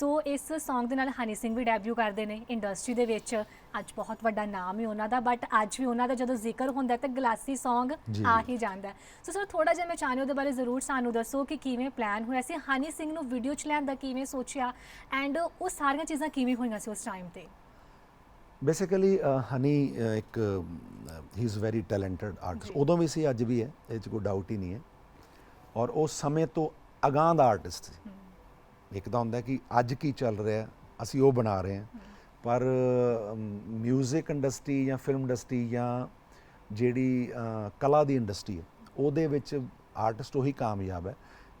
ਸੋ ਇਸ Song ਦੇ ਨਾਲ ਹਨੀ ਸਿੰਘ ਵੀ ਡੈਬਿਊ ਕਰਦੇ ਨੇ ਇੰਡਸਟਰੀ ਦੇ ਵਿੱਚ। ਅੱਜ ਬਹੁਤ ਵੱਡਾ ਨਾਮ ਹੈ ਉਹਨਾਂ ਦਾ ਬਟ ਅੱਜ ਵੀ ਉਹਨਾਂ ਦਾ ਜਦੋਂ ਜ਼ਿਕਰ ਹੁੰਦਾ ਤਾਂ ਗਲਾਸੀ Song। ਆ ਹੀ ਜਾਂਦਾ ਸੋ ਸਰ ਥੋੜਾ ਜਿਹਾ ਮੈਂ ਚਾਹੁੰਦੀ ਉਹਦੇ ਬਾਰੇ ਜ਼ਰੂਰ ਸਾਨੂੰ ਦੱਸੋ ਕਿ ਕਿਵੇਂ ਪਲਾਨ ਹੋਇਆ ਸੀ ਹਨੀ ਸਿੰਘ ਨੂੰ ਵੀਡੀਓ ਚ ਲਿਆਂਦਾ ਕਿਵੇਂ ਸੋਚਿਆ ਐਂਡ ਉਹ ਸਾਰੀਆਂ ਚੀਜ਼ਾਂ ਕਿਵੇਂ ਹੋਈਆਂ ਸੀ ਉਸ ਟਾਈਮ ਤੇ? ਬੇਸਿਕਲੀ ਹਨੀ ਇੱਕ he is very talented artist. ਉਦੋਂ ਵੀ ਸੀ ਅੱਜ ਵੀ ਹੈ ਇਹ 'ਚ ਕੋਈ ਡਾਊਟ ਹੀ ਨਹੀਂ ਹੈ। ਔਰ ਉਸ ਸਮੇਂ ਤੋਂ ਅਗਾਂਹ ਦਾ ਆਰਟਿਸਟ ਸੀ। ਇੱਕ ਤਾਂ ਹੁੰਦਾ ਕਿ ਅੱਜ ਕੀ ਚੱਲ ਰਿਹਾ ਅਸੀਂ ਉਹ ਬਣਾ ਰਹੇ ਹਾਂ। ਪਰ 뮤직 ਇੰਡਸਟਰੀ ਜਾਂ ਫਿਲਮ ਇੰਡਸਟਰੀ ਜਾਂ ਜਿਹੜੀ ਕਲਾ ਦੀ ਇੰਡਸਟਰੀ ਹੈ, ਉਹਦੇ ਵਿੱਚ ਆਰਟਿਸਟ ਉਹੀ ਕਾਮਯਾਬ ਹੈ,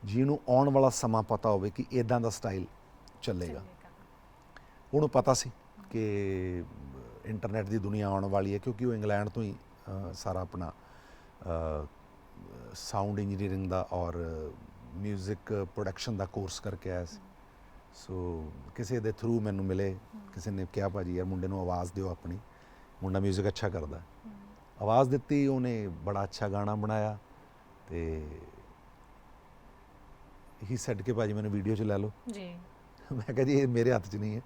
ਜਿਹਨੂੰ ਆਉਣ ਵਾਲਾ ਸਮਾਂ ਪਤਾ ਹੋਵੇ ਕਿ ਇਦਾਂ ਦਾ ਸਟਾਈਲ ਚੱਲੇਗਾ। ਉਹਨੂੰ ਪਤਾ ਸੀ ਕਿ ਇੰਟਰਨੈਟ ਦੀ ਦੁਨੀਆ ਆਉਣ ਵਾਲੀ ਹੈ, ਕਿਉਂਕਿ ਉਹ ਇੰਗਲੈਂਡ ਤੋਂ ਹੀ ਸਾਰਾ ਆਪਣਾ ਸਾਊਂਡ ਇੰਜੀਨੀਅਰਿੰਗ ਦਾ ਔਰ 뮤직 ਪ੍ਰੋਡਕਸ਼ਨ ਦਾ ਕੋਰਸ ਕਰਕੇ ਆਇਆ ਸੀ ਸੋ ਕਿਸੇ ਦੇ ਥਰੂ ਮੈਨੂੰ ਮਿਲੇ ਕਿਸੇ ਨੇ ਕਿਹਾ ਭਾਜੀ ਯਾਰ ਮੁੰਡੇ ਨੂੰ ਆਵਾਜ਼ ਦਿਓ ਆਪਣੀ ਮੁੰਡਾ 뮤직 ਅੱਛਾ ਕਰਦਾ ਹੈ। ਆਵਾਜ਼ ਦਿੱਤੀ ਉਹਨੇ ਬੜਾ ਅੱਛਾ ਗਾਣਾ ਬਣਾਇਆ ਤੇ ਹੀ ਸੈੱਡ ਕੇ ਭਾਜੀ ਮੈਨੂੰ ਵੀਡੀਓ ਚ ਲੈ ਲਓ ਜੀ ਮੈਂ ਕਿਹਾ ਜੀ ਇਹ ਮੇਰੇ ਹੱਥ 'ਚ ਨਹੀਂ ਹੈ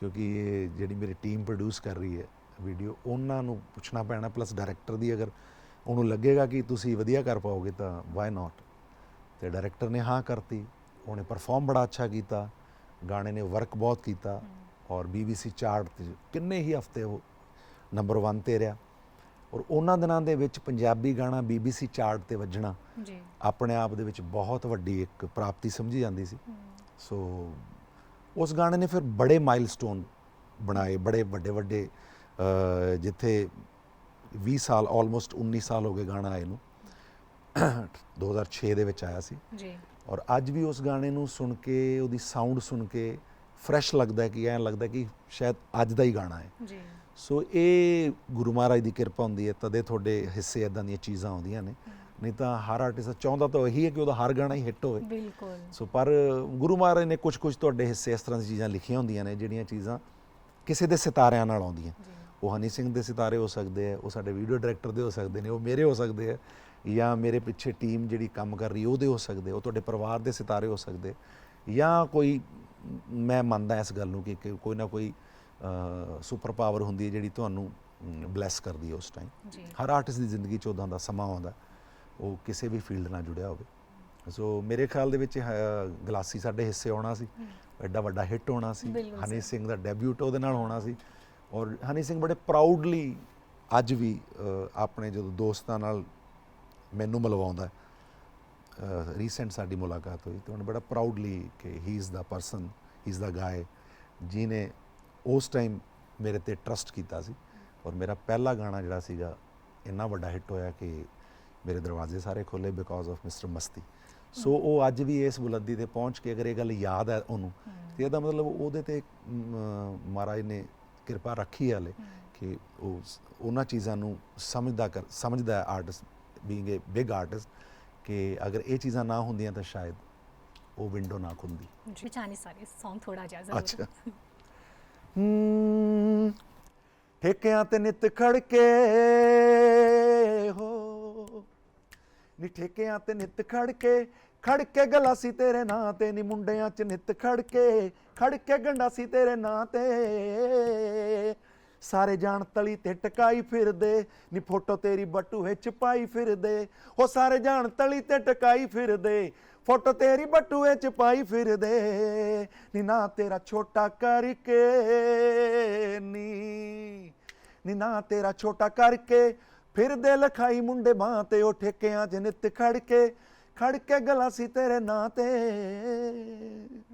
ਕਿਉਂਕਿ ਇਹ ਜਿਹੜੀ ਮੇਰੀ ਟੀਮ ਪ੍ਰੋਡਿਊਸ ਕਰ ਰਹੀ ਹੈ ਵੀਡੀਓ ਉਹਨਾਂ ਨੂੰ ਪੁੱਛਣਾ ਪੈਣਾ ਪਲੱਸ ਡਾਇਰੈਕਟਰ ਦੀ ਅਗਰ ਉਹਨੂੰ ਲੱਗੇਗਾ ਕਿ ਤੁਸੀਂ ਵਧੀਆ ਕਰ ਪਾਓਗੇ ਤਾਂ ਵਾਈ ਨਾਟ ਤੇ ਡਾਇਰੈਕਟਰ ਨੇ ਹਾਂ ਕਰਤੀ ਉਹਨੇ ਪਰਫਾਰਮ ਬੜਾ ਅੱਛਾ ਕੀਤਾ ਗਾਣੇ ਨੇ ਵਰਕ ਬਹੁਤ ਕੀਤਾ ਔਰ BBC ਚਾਰਟ ਤੇ ਕਿੰਨੇ ਹੀ ਹਫ਼ਤੇ ਉਹ ਨੰਬਰ 1 ਤੇ ਰਿਹਾ। ਔਰ ਉਹਨਾਂ ਦਿਨਾਂ ਦੇ ਵਿੱਚ ਪੰਜਾਬੀ ਗਾਣਾ BBC ਚਾਰਟ ਤੇ ਵੱਜਣਾ ਜੀ। ਆਪਣੇ ਆਪ ਦੇ ਵਿੱਚ ਬਹੁਤ ਵੱਡੀ ਇੱਕ ਪ੍ਰਾਪਤੀ ਸਮਝੀ ਜਾਂਦੀ ਸੀ। ਸੋ ਉਸ ਗਾਣੇ ਨੇ ਫਿਰ ਬੜੇ ਮਾਈਲਸਟੋਨ ਬਣਾਏ ਬੜੇ ਵੱਡੇ ਵੱਡੇ ਜਿੱਥੇ 20 ਸਾਲ ਆਲਮੋਸਟ 19 ਸਾਲ ਹੋ ਗਏ ਗਾਣਾ ਆਏ ਨੂੰ। 2006 ਦੇ ਵਿੱਚ ਆਇਆ ਸੀ। ਜੀ। ਔਰ ਅੱਜ ਵੀ ਉਸ ਗਾਣੇ ਨੂੰ ਸੁਣ ਕੇ ਉਹਦੀ ਸਾਊਂਡ ਸੁਣ ਕੇ ਫਰੈਸ਼ ਲੱਗਦਾ ਕਿ ਐਂ ਲੱਗਦਾ ਕਿ ਸ਼ਾਇਦ ਅੱਜ ਦਾ ਹੀ ਗਾਣਾ ਹੈ। ਜੀ। ਸੋ ਇਹ ਗੁਰੂ ਮਹਾਰਾਜ ਦੀ ਕਿਰਪਾ ਹੁੰਦੀ ਹੈ ਤਦੇ ਤੁਹਾਡੇ ਹਿੱਸੇ ਇਦਾਂ ਦੀਆਂ ਚੀਜ਼ਾਂ ਆਉਂਦੀਆਂ ਨੇ। ਨਹੀਂ ਤਾਂ ਹਰ ਆਰਟਿਸਟ ਚਾਹੁੰਦਾ ਤਾਂ ਇਹੀ ਹੈ ਕਿ ਉਹਦਾ ਹਰ ਗਾਣਾ ਹੀ ਹਿੱਟ ਹੋਵੇ। ਬਿਲਕੁਲ। ਸੋ ਪਰ ਗੁਰੂ ਮਹਾਰਾਜ ਨੇ ਕੁਝ ਕੁਝ ਤੁਹਾਡੇ ਹਿੱਸੇ ਇਸ ਤਰ੍ਹਾਂ ਦੀ ਚੀਜ਼ਾਂ ਲਿਖੀਆਂ ਹੁੰਦੀਆਂ ਨੇ ਜਿਹੜੀਆਂ ਚੀਜ਼ਾਂ ਕਿਸੇ ਦੇ ਸਿਤਾਰਿਆਂ ਨਾਲ ਆਉਂਦੀਆਂ। ਉਹ ਹਨੀ ਸਿੰਘ ਦੇ ਸਿਤਾਰੇ ਹੋ ਸਕਦੇ ਆ ਉਹ ਸਾਡੇ ਵੀਡੀਓ ਡਾਇਰੈਕਟਰ ਦੇ ਹੋ ਸਕਦੇ ਨੇ ਉਹ ਮੇਰੇ ਹੋ ਸਕਦੇ ਆ ਜਾਂ ਮੇਰੇ ਪਿੱਛੇ ਟੀਮ ਜਿਹੜੀ ਕੰਮ ਕਰ ਰਹੀ ਉਹਦੇ ਹੋ ਸਕਦੇ ਉਹ ਤੁਹਾਡੇ ਪਰਿਵਾਰ ਦੇ ਸਿਤਾਰੇ ਹੋ ਸਕਦੇ ਜਾਂ ਕੋਈ ਮੈਂ ਮੰਨਦਾ ਇਸ ਗੱਲ ਨੂੰ ਕਿ ਕੋਈ ਨਾ ਕੋਈ ਸੁਪਰ ਪਾਵਰ ਹੁੰਦੀ ਹੈ ਜਿਹੜੀ ਤੁਹਾਨੂੰ ਬਲੈਸ ਕਰਦੀ ਹੈ ਉਸ ਟਾਈਮ ਹਰ ਆਰਟਿਸਟ ਦੀ ਜ਼ਿੰਦਗੀ 'ਚ ਉਦਾਂ ਦਾ ਸਮਾਂ ਆਉਂਦਾ ਉਹ ਕਿਸੇ ਵੀ ਫੀਲਡ ਨਾਲ ਜੁੜਿਆ ਹੋਵੇ। ਸੋ ਮੇਰੇ ਖਿਆਲ ਦੇ ਵਿੱਚ ਗਲਾਸੀ ਸਾਡੇ ਹਿੱਸੇ ਆਉਣਾ ਸੀ ਐਡਾ ਵੱਡਾ ਹਿੱਟ ਹੋਣਾ ਸੀ ਹਨੀ। ਸਿੰਘ ਦਾ ਡੈਬਿਊਟ ਉਹਦੇ ਨਾਲ ਹੋਣਾ ਸੀ ਔਰ ਹਨੀ ਸਿੰਘ ਬੜੇ ਪ੍ਰਾਊਡਲੀ ਅੱਜ ਵੀ ਆਪਣੇ ਜਦੋਂ ਦੋਸਤਾਂ ਨਾਲ ਮੈਨੂੰ ਮਿਲਵਾਉਂਦਾ ਰੀਸੈਂਟ ਸਾਡੀ ਮੁਲਾਕਾਤ ਹੋਈ ਤੇ ਉਹਨੇ ਬੜਾ ਪ੍ਰਾਊਡਲੀ ਕਿ he is the person he is the guy ਜਿਨੇ ਉਸ ਟਾਈਮ ਮੇਰੇ ਤੇ ਟਰਸਟ ਕੀਤਾ ਸੀ। ਔਰ ਮੇਰਾ ਪਹਿਲਾ ਗਾਣਾ ਜਿਹੜਾ ਸੀਗਾ ਇੰਨਾ ਵੱਡਾ ਹਿੱਟ ਹੋਇਆ ਕਿ ਮੇਰੇ ਦਰਵਾਜ਼ੇ ਸਾਰੇ ਖੁੱਲੇ ਬਿਕੋਜ਼ ਆਫ ਮਿਸਟਰ ਮਸਤੀ। ਸੋ ਉਹ ਅੱਜ ਵੀ ਇਸ ਬੁਲੰਦੀ ਤੇ ਪਹੁੰਚ ਕੇ ਅਗਰ ਇਹ ਗੱਲ ਯਾਦ ਹੈ ਉਹਨੂੰ ਤੇ ਇਹਦਾ ਮਤਲਬ ਉਹਦੇ ਤੇ ਮਹਾਰਾਜ ਨੇ ਕਿਰਪਾ ਰੱਖੀ ਹਲੇ ਕਿ ਉਹ ਉਹਨਾਂ ਚੀਜ਼ਾਂ ਨੂੰ ਸਮਝਦਾ ਕਰ ਸਮਝਦਾ ਹੈ artist being a big artist ਕਿ ਅਗਰ ਇਹ ਚੀਜ਼ਾਂ ਨਾ ਹੁੰਦੀਆਂ ਤਾਂ ਸ਼ਾਇਦ ਉਹ ਵਿੰਡੋ ਨਾ ਖੁੱਲਦੀ। ਜੀ। ਚਾਹਨੀ ਸਾਰੇ Song ਥੋੜਾ ਜਿਹਾ ਜ਼ਰੂਰ। ਅੱਛਾ। ਹੂੰ ਠੇਕਿਆਂ ਤੇ ਨਿਤ ਖੜਕੇ ਹੋ। ਨੀ ਠੇਕਿਆਂ ਤੇ ਨਿਤ ਖੜਕੇ ਖੜਕੇ ਗਲਾਸੀ ਤੇਰੇ ਨਾਂ ਤੇ। ਨੀ ਮੁੰਡਿਆਂ ਚ ਨਿਤ ਖੜਕੇ ਖੜਕੇ ਗੰਡਾਸੀ ਤੇਰੇ ਨਾਂ ਤੇ। ਸਾਰੇ ਜਾਣ ਤਲੀ ਤੇ ਟਕਾਈ ਫਿਰਦੇ, ਨੀ ਫੋਟੋ ਤੇਰੀ ਬਟੂਏ ਚ ਪਾਈ ਫਿਰਦੇ। ਉਹ ਸਾਰੇ ਜਾਣ ਤਲੀ ਤੇ ਟਕਾਈ ਫਿਰਦੇ, ਫੋਟੋ ਤੇਰੀ ਬਟੂਏ ਚ ਪਾਈ ਫਿਰਦੇ। ਨੀ ਨਾ ਤੇਰਾ ਛੋਟਾ ਕਰਕੇ, ਨੀ ਨੀ ਨਾ ਤੇਰਾ ਛੋਟਾ ਕਰਕੇ ਫਿਰਦੇ ਲਖਾਈ ਮੁੰਡੇ ਬਾਹ ਤੇ ਉਹ ਠੇਕਿਆਂ 'ਚ ਨਿੱਤ ਖੜ ਕੇ ਖੜ ਕੇ ਗਲਾ ਸੀ ਤੇਰੇ ਨਾਂ ਤੇ।